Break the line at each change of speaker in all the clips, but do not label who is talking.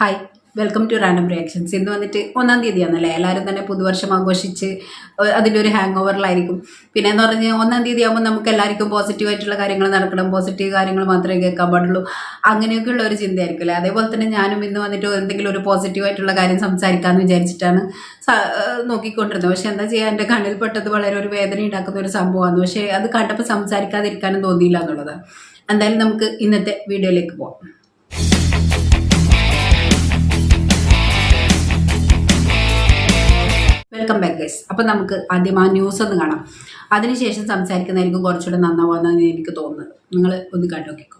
Hi welcome to random reactions ഇന്ന് വന്നിട്ട് ഒന്നാം തീയതിയാണല്ലേ? എല്ലാവരും തന്നെ പുതുവർഷം ആഘോഷിച്ച് അതിന്റെ ഒരു ഹാങ് ഓവറിലായിരിക്കും പിന്നെ എന്ന് പറഞ്ഞാൽ ഒന്നാം തീയതി ആകുമ്പോൾ നമുക്ക് എല്ലാവർക്കും പോസിറ്റീവ് ആയിട്ടുള്ള കാര്യങ്ങൾ നടക്കണം. പോസിറ്റീവ് കാര്യങ്ങൾ മാത്രമേ കേൾക്കാൻ പാടുള്ളൂ. അങ്ങനെയൊക്കെയുള്ള ഒരു ചിന്തയായിരിക്കും അല്ലേ അതേപോലെ തന്നെ ഞാനും ഇന്ന് വന്നിട്ട് എന്തെങ്കിലും ഒരു പോസിറ്റീവായിട്ടുള്ള കാര്യം സംസാരിക്കാമെന്ന് വിചാരിച്ചിട്ടാണ് നോക്കിക്കൊണ്ടിരുന്നത്. പക്ഷെ എന്താ ചെയ്യുക എന്റെ കണ്ണിൽ പെട്ടത് വളരെ ഒരു വേദന ഉണ്ടാക്കുന്ന ഒരു സംഭവമാണ്. പക്ഷേ അത് കണ്ടപ്പോൾ സംസാരിക്കാതിരിക്കാനും തോന്നിയില്ല എന്നുള്ളതാണ്. എന്തായാലും നമുക്ക് ഇന്നത്തെ വീഡിയോയിലേക്ക് പോവാം. വെൽക്കം ബാക്ക് ഗൈസ് അപ്പം നമുക്ക് ആദ്യം ആ ന്യൂസ് ഒന്ന് കാണാം. അതിനുശേഷം സംസാരിക്കുന്നതായിരിക്കും കുറച്ചുകൂടെ നന്നാവാന്നാണ് എനിക്ക് തോന്നുന്നത്. നിങ്ങൾ ഒന്ന് കണ്ടു നോക്കിക്കോ.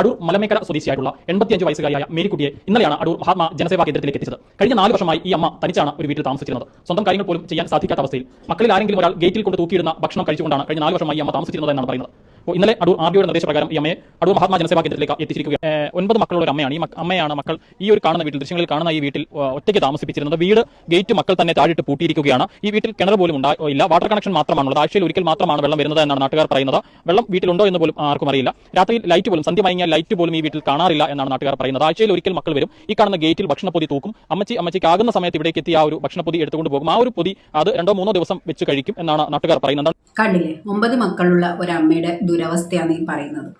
അടൂർ മലമേക്കര സ്വദേശിയായിട്ടുള്ള എൺപത്തിയഞ്ച് വയസ്സുകാരിയായ മേരിക്കുട്ടിയെ ഇന്നലെയാണ് അടൂർ മഹാത്മാ ജനസേവാ കേന്ദ്രത്തിലേക്ക് എത്തിച്ചത്. കഴിഞ്ഞ നാല് വർഷമായി ഈ അമ്മ തനിച്ചാണ് ഒരു വീട്ടിൽ താമസിച്ചിരുന്നത്. സ്വന്തം കാര്യങ്ങൾ പോലും ചെയ്യാൻ സാധിക്കാത്ത അവസ്ഥയിൽ മക്കളിൽ ആരെങ്കിലും ഒരാൾ ഗേറ്റിൽ കൊണ്ട് തൂക്കിയിടുന്ന ഭക്ഷണം കഴിച്ചുകൊണ്ടാണ് കഴിഞ്ഞ നാല് വർഷമായി അമ്മ താമസിച്ചിരുന്നത് എന്നാണ് പറയുന്നത്. അപ്പോൾ ഇന്നലെ അടൂർ ആർ ഡിയുടെ നിർദ്ദേശപ്രകാരം ഈ അമ്മയെ അടൂർ മഹാത്മാ ജനസേവാ കേന്ദ്രത്തിലേക്ക് എത്തിച്ചിരിക്കുക ഒൻപത് മക്കളുള്ള ഒരു അമ്മയാണ്. ഈ അമ്മയാണ് മക്കൾ ഈ ഒരു കാണുന്ന വീട്ടിൽ ദൃശ്യങ്ങളിൽ കാണുന്ന ഈ വീട്ടിൽ ഒറ്റയ്ക്ക് താമസിപ്പിച്ചിരുന്നത്. വീട് ഗേറ്റ് മക്കൾ തന്നെ താഴിട്ട് പൂട്ടിയിരിക്കുകയാണ്. ഈ വീട്ടിൽ കിണർ പോലും ഉണ്ടാ ഇല്ല. വാട്ടർ കണക്ഷൻ മാത്രമാണുള്ളത്. ആഴ്ചയിൽ ഒരിക്കൽ മാത്രമാണ് വെള്ളം വരുന്നത് എന്നാണ് നാട്ടുകാർ പറയുന്നത്. വെള്ളം വീട്ടിലുണ്ടോ എന്ന് പോലും ആർക്കും അറിയില്ല. രാത്രിയിൽ ലൈറ്റ് പോലും സന്ധ്യ മയങ്ങിയാൽ ലൈറ്റ് പോലും ഈ വീട്ടിൽ കാണാറില്ല എന്നാണ് നാട്ടുകാർ പറയുന്നത്. ആഴ്ചയിൽ ഒരിക്കൽ മക്കൾ വരും. ഈ കാണുന്ന ഗേറ്റിൽ ഭക്ഷണപ്പൊതി തൂക്കും. അമ്മച്ചി അമ്മച്ചിക്ക് ആകുന്ന സമയത്ത് ഇവിടേക്ക് എത്തി ആ ഒരു ഭക്ഷണപ്പൊതി എടുത്തുകൊണ്ട് പോകും. ആ ഒരു പൊതി അത് രണ്ടോ മൂന്നോ ദിവസം വെച്ച് കഴിക്കും എന്നാണ് നാട്ടുകാർ പറയുന്നത്.
കണ്ടില്ലേ? ഒമ്പത് മക്കളുള്ള ഒരമ്മയുടെ ദുരവസ്ഥയാണ് ഈ പറയുന്നത്.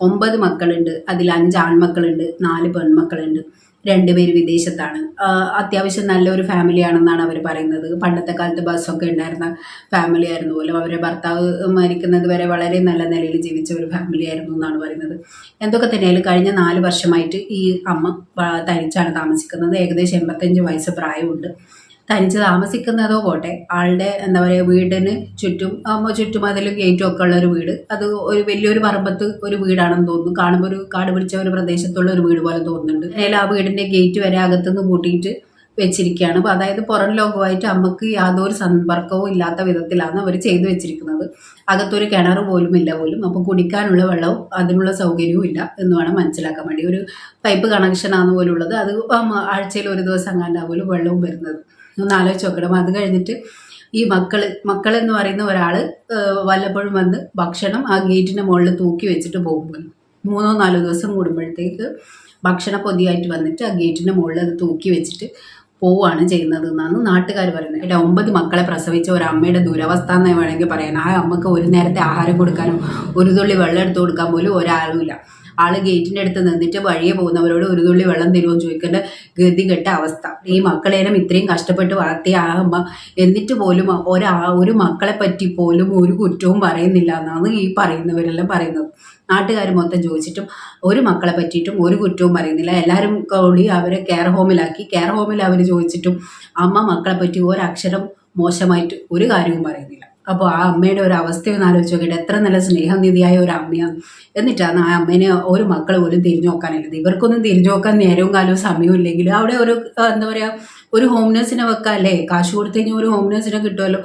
ഒമ്പത് മക്കളുണ്ട് അതിൽ അഞ്ച് ആൺമക്കളുണ്ട് നാല് പെൺമക്കളുണ്ട് രണ്ടുപേര് വിദേശത്താണ്. അത്യാവശ്യം നല്ലൊരു ഫാമിലി ആണെന്നാണ് അവർ പറയുന്നത്. പണ്ടത്തെ കാലത്ത് ബസ്സൊക്കെ ഉണ്ടായിരുന്ന ഫാമിലി ആയിരുന്നു പോലും. അവരുടെ ഭർത്താവ് മരിക്കുന്നത് വരെ വളരെ നല്ല നിലയിൽ ജീവിച്ച ഒരു ഫാമിലി ആയിരുന്നു എന്നാണ് പറയുന്നത്. എന്തൊക്കെ തന്നെയാലും കഴിഞ്ഞ നാല് വർഷമായിട്ട് ഈ അമ്മ തനിച്ചാണ് താമസിക്കുന്നത്. ഏകദേശം എൺപത്തഞ്ച് വയസ്സ് പ്രായമുണ്ട്. തനിച്ച് താമസിക്കുന്നതോ പോട്ടെ ആളുടെ എന്താ പറയുക വീടിന് ചുറ്റും ചുറ്റും ചുറ്റുമതിലും ഗേറ്റും ഒക്കെ ഉള്ള ഒരു വീട്. അത് ഒരു വലിയൊരു പറമ്പത്ത് ഒരു വീടാണെന്ന് തോന്നുന്നു. കാണുമ്പോൾ ഒരു കാട് പിടിച്ച ഒരു പ്രദേശത്തുള്ള ഒരു വീട് പോലെ തോന്നുന്നുണ്ട്. അതിൽ ആ വീടിന്റെ ഗേറ്റ് വരെ അകത്തുനിന്ന് പൂട്ടിയിട്ട് വെച്ചിരിക്കുകയാണ് അപ്പോൾ അതായത് പുറം ലോകമായിട്ട് അമ്മയ്ക്ക് യാതൊരു സമ്പർക്കവും ഇല്ലാത്ത വിധത്തിലാണ് അവർ ചെയ്തു വെച്ചിരിക്കുന്നത്. അകത്തൊരു കിണർ പോലും ഇല്ല പോലും. അപ്പോൾ കുടിക്കാനുള്ള വെള്ളവും അതിനുള്ള സൗകര്യവും ഇല്ല എന്ന് വേണം മനസ്സിലാക്കാൻ വേണ്ടി. ഒരു പൈപ്പ് കണക്ഷനാണ് പോലും ഉള്ളത് അത് ആഴ്ചയിൽ ഒരു ദിവസം അങ്ങാണ്ടാ പോലും വെള്ളവും വരുന്നത്. ഒന്ന് ആലോചിച്ച് നോക്കണം. അത് കഴിഞ്ഞിട്ട് ഈ മക്കൾ എന്ന് പറയുന്ന ഒരാൾ വല്ലപ്പോഴും വന്ന് ഭക്ഷണം ആ ഗേറ്റിന്റെ മുകളിൽ തൂക്കി വെച്ചിട്ട് പോകുമ്പോൾ മൂന്നോ നാലോ ദിവസം കൂടുമ്പോഴത്തേക്ക് ഭക്ഷണ പൊതിയായിട്ട് വന്നിട്ട് ആ ഗേറ്റിന്റെ മുകളിൽ അത് തൂക്കി വെച്ചിട്ട് പോവുകയാണ് ചെയ്യുന്നത് എന്നാണ് നാട്ടുകാർ പറയുന്നത്. എന്റെ ഒമ്പത് മക്കളെ പ്രസവിച്ച ഒരു അമ്മയുടെ ദുരവസ്ഥ എന്ന് വേണമെങ്കിൽ പറയാൻ. ആ അമ്മയ്ക്ക് ഒരു നേരത്തെ ആഹാരം കൊടുക്കാനും ഒരു തുള്ളി വെള്ളം എടുത്തു കൊടുക്കാൻ പോലും ഒരാളുമില്ല ആൾ ഗേറ്റിന്റെ അടുത്ത് നിന്നിട്ട് വഴിയെ പോകുന്നവരോട് ഒരു തുള്ളി വെള്ളം തരുമോ ചോദിക്കേണ്ട ഗതികെട്ട അവസ്ഥ. ഈ മക്കളേനും ഇത്രയും കഷ്ടപ്പെട്ട് വളർത്തിയ ആ അമ്മ എന്നിട്ട് പോലും ഒരാ ഒരു മക്കളെ പറ്റി പോലും ഒരു കുറ്റവും പറയുന്നില്ല എന്നാണ് ഈ പറയുന്നവരെല്ലാം പറയുന്നത്. നാട്ടുകാർ മൊത്തം ചോദിച്ചിട്ടും ഒരു മക്കളെ പറ്റിയിട്ടും ഒരു കുറ്റവും പറയുന്നില്ല. എല്ലാവരും കൂടി അവരെ കെയർ ഹോമിലാക്കി കെയർ ഹോമിൽ അവർ ചോദിച്ചിട്ടും അമ്മ മക്കളെ പറ്റി ഒരക്ഷരം മോശമായിട്ട് ഒരു കാര്യവും പറയുന്നില്ല. അപ്പോൾ ആ അമ്മയുടെ ഒരു അവസ്ഥയൊന്ന് ആലോചിച്ച് നോക്കിയിട്ട് എത്ര നല്ല സ്നേഹനിധിയായ ഒരു അമ്മയാണ്. എന്നിട്ടാണ് ആ അമ്മേനെ ഒരു മക്കൾ പോലും തിരിഞ്ഞു നോക്കാനില്ലത് ഇവർക്കൊന്നും തിരിഞ്ഞു നോക്കാൻ നേരവും കാലവും സമയവും ഇല്ലെങ്കിൽ അവിടെ ഒരു എന്താ പറയുക ഒരു ഹോം നേഴ്സിനെ വെക്കാം അല്ലേ കാശ് കൊടുത്തു കഴിഞ്ഞാൽ ഒരു ഹോം നേഴ്സിനെ കിട്ടുമല്ലോ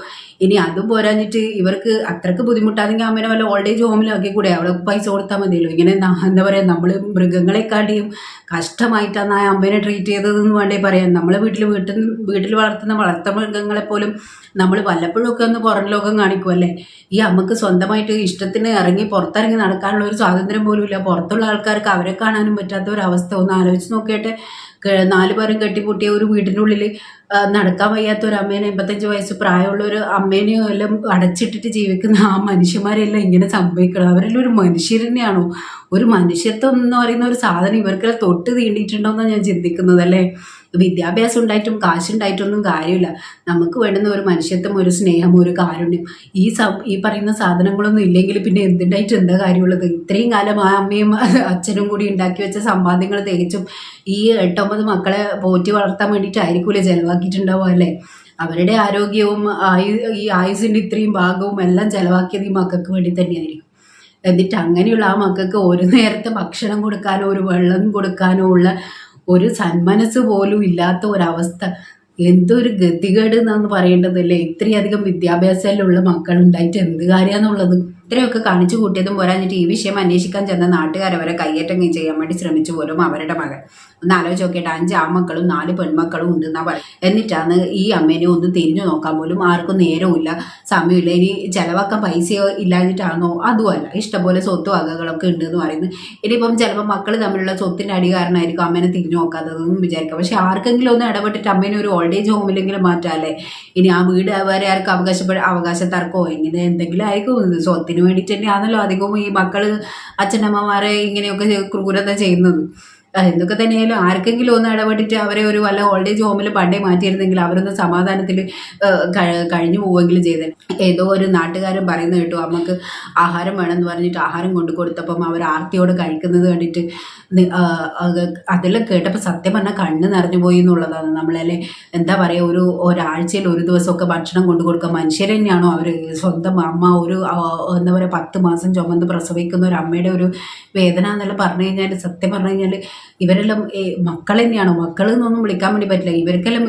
ഇനി അതും പോരാഞ്ഞിട്ട് ഇവർക്ക് അത്രയ്ക്ക് ബുദ്ധിമുട്ടാണെങ്കിൽ അമ്മേനെ വല്ല ഓൾഡ് ഏജ് ഹോമിലാക്കി കൂടെ അവിടെ പൈസ കൊടുത്താൽ മതിയല്ലോ. ഇങ്ങനെ എന്താ പറയുക നമ്മൾ മൃഗങ്ങളെക്കാട്ടിയും കഷ്ടമായിട്ടാണ് ആ അമ്മേനെ ട്രീറ്റ് ചെയ്തതെന്ന് വേണ്ടേ പറയാൻ. നമ്മളെ വീട്ടിൽ വീട്ടിൽ വീട്ടിൽ വളർത്തുന്ന വളർത്ത മൃഗങ്ങളെപ്പോലും നമ്മൾ വല്ലപ്പോഴും ഒക്കെ ഒന്ന് പുറം ലോകം കാണിക്കുമല്ലേ ഈ അമ്മയ്ക്ക് സ്വന്തമായിട്ട് ഇഷ്ടത്തിന് ഇറങ്ങി പുറത്തിറങ്ങി നടക്കാനുള്ള ഒരു സ്വാതന്ത്ര്യം പോലും ഇല്ല. പുറത്തുള്ള ആൾക്കാർക്ക് അവരെ കാണാനും പറ്റാത്ത ഒരു അവസ്ഥ. ഒന്ന് ആലോചിച്ച് നോക്കിയിട്ട് നാല് പേരും കെട്ടിപ്പൂട്ടിയ ഒരു വീടിന്റെ ഉള്ളിൽ നടക്കാൻ വയ്യാത്ത ഒരു അമ്മേനെ എൺപത്തഞ്ച് വയസ്സ് പ്രായമുള്ള ഒരു അമ്മേനെയും എല്ലാം അടച്ചിട്ടിട്ട് ജീവിക്കുന്ന ആ മനുഷ്യന്മാരെല്ലാം ഇങ്ങനെ സംഭവിക്കണം. അവരെല്ലാം ഒരു മനുഷ്യർ തന്നെയാണോ? ഒരു മനുഷ്യത്വം എന്ന് പറയുന്ന ഒരു സാധനം ഇവർക്കെല്ലാം തൊട്ട് തീണ്ടിയിട്ടുണ്ടോ എന്നാണ് ഞാൻ ചിന്തിക്കുന്നത് അല്ലേ? വിദ്യാഭ്യാസം ഉണ്ടായിട്ടും കാശുണ്ടായിട്ടൊന്നും കാര്യമില്ല. നമുക്ക് വേണ്ടുന്ന ഒരു മനുഷ്യത്വം ഒരു സ്നേഹം ഒരു കാരുണ്യം. ഈ ഈ പറയുന്ന സാധനങ്ങളൊന്നും ഇല്ലെങ്കിൽ പിന്നെ എന്തുണ്ടായിട്ട് എന്താ കാര്യമുള്ളത്? ഇത്രയും കാലം ആ അമ്മയും അച്ഛനും കൂടി ഉണ്ടാക്കി വെച്ച സമ്പാദ്യങ്ങൾ തികച്ചും ഈ എട്ടൊമ്പത് മക്കളെ പോറ്റി വളർത്താൻ വേണ്ടിയിട്ടായിരിക്കൂലേ ചെലവാക്കിയിട്ടുണ്ടാവുക അല്ലേ? അവരുടെ ആരോഗ്യവും ഈ ആയുസിന്റെ ഇത്രയും ഭാഗവും എല്ലാം ചിലവാക്കിയത് ഈ മക്കൾക്ക് വേണ്ടി തന്നെയായിരിക്കും. എന്നിട്ട് അങ്ങനെയുള്ള ആ മക്കൾക്ക് ഒരു നേരത്തെ ഭക്ഷണം കൊടുക്കാനോ ഒരു വെള്ളം കൊടുക്കാനോ ഉള്ള ഒരു സന്മനസ് പോലും ഇല്ലാത്ത ഒരവസ്ഥ. എന്തൊരു ഗതികേട് എന്നാണ് പറയേണ്ടതല്ലേ? ഇത്രയധികം വിദ്യാഭ്യാസത്തിലുള്ള മക്കൾ ഉണ്ടായിട്ട് എന്ത് കാര്യമാണെന്നുള്ളത് ഇത്രയൊക്കെ കാണിച്ചു കൂട്ടിയതും പോരാഞ്ഞിട്ട് ഈ വിഷയം അന്വേഷിക്കാൻ ചെന്ന നാട്ടുകാരവരെ കയ്യേറ്റം ചെയ്യാൻ വേണ്ടി ശ്രമിച്ചു പോലും അവരുടെ മകൻ. ഒന്ന് ആലോചിച്ച് നോക്കിയിട്ട് അഞ്ച് ആമക്കളും നാല് പെൺമക്കളും ഉണ്ട് എന്നാ പറയും എന്നിട്ടാണ് ഈ അമ്മേനെ ഒന്ന് തിരിഞ്ഞു നോക്കാൻ പോലും ആർക്കും നേരമില്ല സമയമില്ല. ഇനി ചിലവാക്കാൻ പൈസയോ ഇല്ലാഞ്ഞിട്ടാണോ? അതുമല്ല. ഇഷ്ടംപോലെ സ്വത്ത് വകകളൊക്കെ ഉണ്ട് എന്ന് പറയുന്നത് ഇനിയിപ്പം ചിലപ്പോൾ മക്കൾ തമ്മിലുള്ള സ്വത്തിന്റെ അടി കാരണമായിരിക്കും അമ്മേനെ തിരിഞ്ഞു നോക്കാത്തതെന്നും വിചാരിക്കാം. പക്ഷെ ആർക്കെങ്കിലും ഒന്ന് ഇടപെട്ടിട്ട് അമ്മേനെ ഒരു ഓൾഡ് ഏജ് ഹോമിലെങ്കിലും മാറ്റാല്ലേ? ഇനി ആ വീട് വരെ ആർക്ക് അവകാശപ്പെട അവകാശ തർക്കമോ ഇങ്ങനെ എന്തെങ്കിലും ആയിരിക്കും. സ്വത്തിന് വേണ്ടിയിട്ട് തന്നെയാണല്ലോ അധികവും ഈ മക്കൾ അച്ഛനമ്മമാരെ ഇങ്ങനെയൊക്കെ ക്രൂരത ചെയ്യുന്നത്. എന്തൊക്കെ തന്നെയായാലും ആർക്കെങ്കിലും ഒന്ന് ഇടപെട്ടിട്ട് അവരെ ഒരു വല്ല ഓൾഡ് ഏജ് ഹോമിൽ പണ്ടേ മാറ്റിയിരുന്നെങ്കിൽ അവരൊന്ന് സമാധാനത്തിൽ കഴിഞ്ഞു പോവുമെങ്കിലും ചെയ്തേ. ഏതോ ഒരു നാട്ടുകാരൻ പറയുന്നത് കേട്ടു അമ്മയ്ക്ക് ആഹാരം വേണമെന്ന് പറഞ്ഞിട്ട് ആഹാരം കൊണ്ടു കൊടുത്തപ്പം അവർ ആർത്തിയോട് കഴിക്കുന്നത് കണ്ടിട്ട് അതെല്ലാം കേട്ടപ്പോൾ സത്യം പറഞ്ഞാൽ കണ്ണ് നിറഞ്ഞു പോയി എന്നുള്ളതാണ്. നമ്മളല്ലേ എന്താ പറയുക ഒരു ഒരാഴ്ചയിൽ ഒരു ദിവസമൊക്കെ ഭക്ഷണം കൊണ്ടു കൊടുക്കുക. മനുഷ്യർ തന്നെയാണോ അവർ? സ്വന്തം അമ്മ ഒരു എന്താ പറയുക പത്ത് മാസം ചുമന്ന് പ്രസവിക്കുന്ന ഒരു അമ്മയുടെ ഒരു വേദന എന്നെല്ലാം പറഞ്ഞു കഴിഞ്ഞാൽ സത്യം പറഞ്ഞു കഴിഞ്ഞാൽ ഇവരെല്ലാം മക്കൾ തന്നെയാണോ മക്കൾ എന്നൊന്നും വിളിക്കാൻ വേണ്ടി പറ്റില്ല. ഇവർക്കെല്ലാം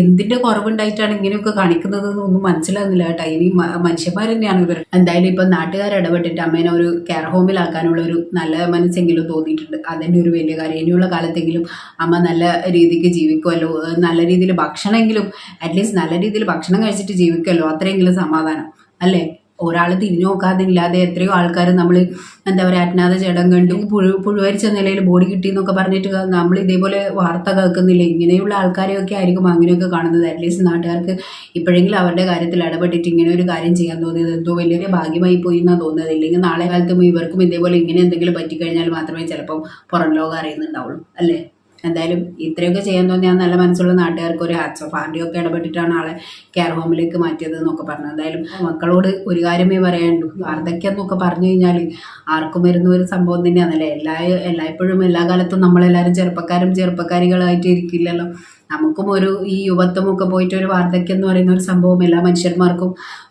എന്തിന്റെ കുറവുണ്ടായിട്ടാണ് ഇങ്ങനെയൊക്കെ കാണിക്കുന്നത് എന്നൊന്നും മനസ്സിലാകുന്നില്ല കേട്ടോ. ഇനി മനുഷ്യന്മാർ തന്നെയാണ് ഇവർ. എന്തായാലും ഇപ്പം നാട്ടുകാർ ഇടപെട്ടിട്ട് അമ്മേനെ ഒരു കെയർ ഹോമിലാക്കാനുള്ള ഒരു നല്ല മനസ്സെങ്കിലും തോന്നിയിട്ടുണ്ട്. അതന്നെ ഒരു വലിയ കാര്യം. ഇനിയുള്ള കാലത്തെങ്കിലും അമ്മ നല്ല രീതിക്ക് ജീവിക്കുമല്ലോ. നല്ല രീതിയിൽ ഭക്ഷണമെങ്കിലും അറ്റ്ലീസ്റ്റ് നല്ല രീതിയിൽ ഭക്ഷണം കഴിച്ചിട്ട് ജീവിക്കുമല്ലോ. അത്രയെങ്കിലും സമാധാനം. അല്ലേ? ഒരാൾ തിരിഞ്ഞു നോക്കാതെ ഇല്ലാതെ എത്രയോ ആൾക്കാർ നമ്മൾ എന്താ പറയുക അജ്ഞാത ജഡം കണ്ടു പുഴു പുഴുവരിച്ച നിലയിൽ ബോഡി കിട്ടി എന്നൊക്കെ പറഞ്ഞിട്ട് നമ്മൾ ഇതേപോലെ വാർത്ത കേൾക്കുന്നില്ല? ഇങ്ങനെയുള്ള ആൾക്കാരെയൊക്കെ ആയിരിക്കും അങ്ങനെയൊക്കെ കാണുന്നത്. അറ്റ്ലീസ്റ്റ് നാട്ടുകാർക്ക് ഇപ്പോഴെങ്കിലും അവരുടെ കാര്യത്തിൽ ഇടപെട്ടിട്ട് ഇങ്ങനെ ഒരു കാര്യം ചെയ്യാൻ തോന്നിയത് എന്തോ വലിയൊരു ഭാഗ്യമായി പോയി എന്നാണ് തോന്നുന്നത്. ഇല്ലെങ്കിൽ നാളെ കാലത്തും ഇവർക്കും ഇതേപോലെ ഇങ്ങനെ എന്തെങ്കിലും പറ്റിക്കഴിഞ്ഞാൽ മാത്രമേ ചിലപ്പം പുറം ലോകം അറിയുന്നുണ്ടാവുള്ളൂ. അല്ലേ? എന്തായാലും ഇത്രയൊക്കെ ചെയ്യാൻ തോന്നിയാൽ നല്ല മനസ്സുള്ള നാട്ടുകാർക്ക് ഒരു ഹാറ്റ്സ് ഓഫ് ആരുടെയൊക്കെ ഇടപെട്ടിട്ടാണ് ആളെ കെയർ ഹോമിലേക്ക് മാറ്റിയത് എന്നൊക്കെ പറഞ്ഞു എന്തായാലും മക്കളോട് ഒരു കാര്യമേ പറയാനുള്ളൂ. വാർദ്ധക്യം എന്നൊക്കെ പറഞ്ഞു കഴിഞ്ഞാൽ ആർക്കും വരുന്ന ഒരു സംഭവം തന്നെയാണല്ലേ? എല്ലാ എല്ലായ്പ്പോഴും എല്ലാ കാലത്തും നമ്മളെല്ലാവരും ചെറുപ്പക്കാരും ചെറുപ്പക്കാരികളായിട്ട് ഇരിക്കില്ലല്ലോ നമുക്കും ഒരു ഈ യുവത്വമൊക്കെ പോയിട്ട് ഒരു വാർദ്ധക്യം എന്ന് പറയുന്ന ഒരു സംഭവം എല്ലാ മനുഷ്യന്മാർക്കും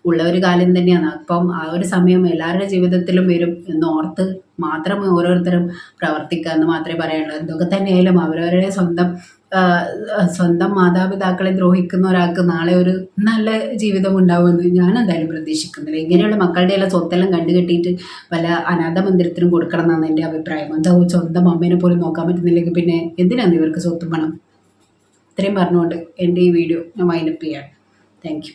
ഉള്ള ഒരു കാലം തന്നെയാണ്. അപ്പം ആ ഒരു സമയം എല്ലാവരുടെ ജീവിതത്തിലും വരും എന്ന് ഓർത്ത് മാത്രം ഓരോരുത്തരും പ്രവർത്തിക്കുക എന്ന് മാത്രമേ പറയാനുള്ളൂ. എന്തൊക്കെ തന്നെയായാലും അവരവരുടെ സ്വന്തം സ്വന്തം മാതാപിതാക്കളെ ദ്രോഹിക്കുന്ന ഒരാൾക്ക് നാളെ ഒരു നല്ല ജീവിതം ഉണ്ടാവുമെന്ന് ഞാൻ എന്തായാലും പ്രതീക്ഷിക്കുന്നില്ല. ഇങ്ങനെയുള്ള മക്കളുടെ എല്ലാം സ്വത്തെല്ലാം കണ്ടുകെട്ടിയിട്ട് പല അനാഥ മന്ദിരത്തിനും കൊടുക്കണം എന്നാണ് എന്റെ അഭിപ്രായം. എന്താ സ്വന്തം അമ്മേനെ പോലും നോക്കാൻ പറ്റുന്നില്ലെങ്കിൽ പിന്നെ എന്തിനാണ് ഇവർക്ക് സ്വത്തും പണം? ഇത്രയും പറഞ്ഞുകൊണ്ട് എന്റെ ഈ വീഡിയോ ഞാൻ വൈൻഡപ്പ് ചെയ്യാണ് താങ്ക്